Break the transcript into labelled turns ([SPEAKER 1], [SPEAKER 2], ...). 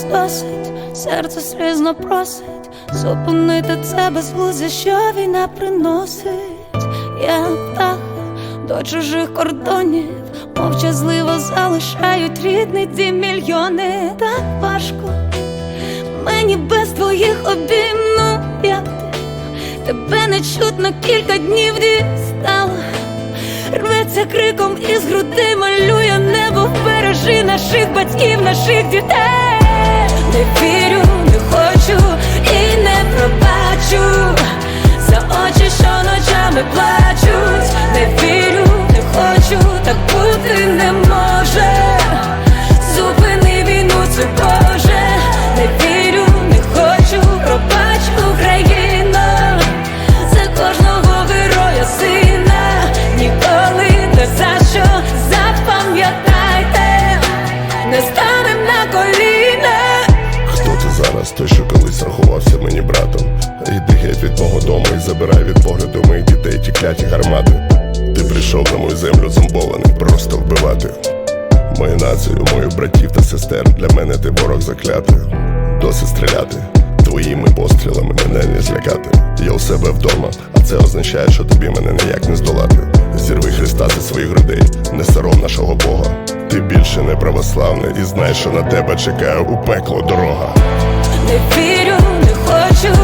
[SPEAKER 1] раз досить, серце слізно просить, зупинити це безглуздя, що війна приносить. Я птах до чужих кордонів, мовчазливо залишають рідний дім мільйони. Так важко мені без твоїх обійм, як ти тебе не чутно кілька днів дістала. Рветься криком із груди малює небо, бережи наших батьків, наших дітей. Не вірю, не хочу і не пробачу за очі, що ночами плачуть.
[SPEAKER 2] Той, що колись рахувався мені братом. Йди геть від мого дому і забирай від погляду моїх дітей ті кляті гармати. Ти прийшов на мою землю зомбований, просто вбивати. Мою націю, моїх братів та сестер. Для мене ти ворог заклятий. Досить стріляти. Твоїми пострілами мене не злякати. Я у себе вдома, а це означає, що тобі мене ніяк не здолати. Зірви Христа зі своїх грудей, не сором нашого Бога. Ти більше не православний і знай, що на тебе чекає у пекло дорога.
[SPEAKER 1] Не вірю, не хочу